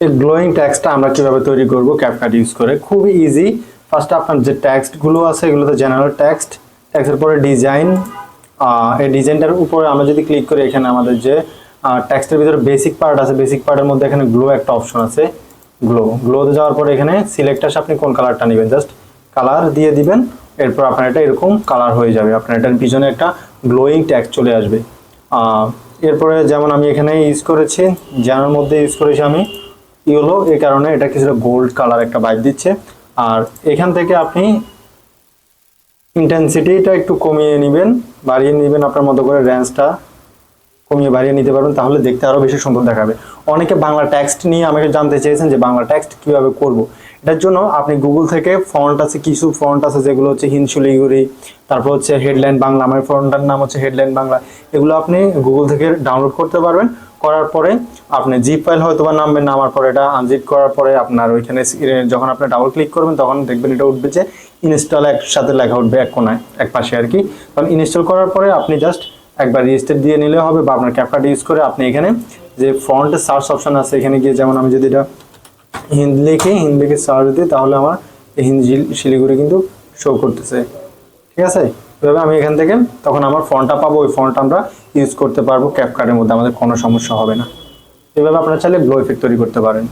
এই গ্লোয়িং ট্যাক্সটা আমরা কীভাবে তৈরি করব ক্যাপকাট ইউজ করে? খুবই ইজি ফার্স্ট আপনার যে ট্যাক্সটগুলো আছে, এগুলোতে জেনারেল ট্যাক্সট ট্যাক্সের পরে ডিজাইন এই ডিজাইনটার উপরে আমরা যদি ক্লিক করি, এখানে আমাদের যে ট্যাক্সটের ভিতরে বেসিক পার্ট আছে বেসিক পার্টের মধ্যে এখানে গ্লো একটা অপশন আছে। গ্লো গ্লোতে যাওয়ার পরে এখানে সিলেক্ট আসে, আপনি কোন কালারটা নেবেন? জাস্ট কালার দিয়ে দিবেন, এরপর আপনার এটা এরকম কালার হয়ে যাবে। আপনার এটার পিছনে একটা গ্লোয়িং ট্যাক্স চলে আসবে। এরপরে যেমন আমি এখানে ইউজ করেছি জানার মধ্যে ইউজ করেছি আমি ইয়েলো এই কারণে এটা কিছুটা গোল্ড কালার একটা বাইপ দিচ্ছে। আর এখান থেকে আপনি ইন্টেন্সিটিটা একটু কমিয়ে নেবেন, বাড়িয়ে নেবেন আপনার মতো করে রেঞ্জটা কমিয়ে বাড়িয়ে নিতে পারবেন, তাহলে দেখতে আরও বেশি সুন্দর দেখাবে। অনেকে বাংলা টেক্সট নিয়ে আমাকে জানতে চেয়েছেন যে বাংলা টেক্সট কীভাবে করব। এটার জন্য আপনি গুগল থেকে ফন্ট আছে, কিছু ফন্ট আছে যেগুলো হচ্ছে হিনশুলিগুড়ি, তারপর হচ্ছে হেডলাইন বাংলা আমার ফন্টটার নাম হচ্ছে হেডলাইন বাংলা এগুলো আপনি গুগল থেকে ডাউনলোড করতে পারবেন। করার পরে আপনি জিপ ফাইল হয়তো বা নামবেন, নামার পরে এটা আনজিপ করার পরে আপনার ওইখানে যখন আপনি ডাবল ক্লিক করবেন, তখন দেখবেন এটা উঠবে যে ইনস্টল একসাথে লেখা উঠবে এক কোনায়, এক পাশে আর কি। তখন ইনস্টল করার পরে আপনি জাস্ট একবার রেজিস্টার দিয়ে নিলে হবে বা আপনার ক্যাপকার্ড ইউজ করে আপনি এখানে যে ফন্টের সার্চ অপশন আছে, এখানে গিয়ে যেমন আমি যদি এটা হিন্দি লিখে হিন্দি লিখে সার্চ দিই তাহলে আমার হিন্দি শিলিগুড়ি কিন্তু শো করতেছে। ঠিক আছে? এভাবে আমি এখান থেকে তখন আমার ফোনটা পাবো, ওই ফোনটা আমরা ইউজ করতে পারব ক্যাপকার্টের মধ্যে, আমাদের কোনো সমস্যা হবে না। এভাবে আপনারা চাইলে গ্লো ইফেক্ট তৈরি করতে পারেন।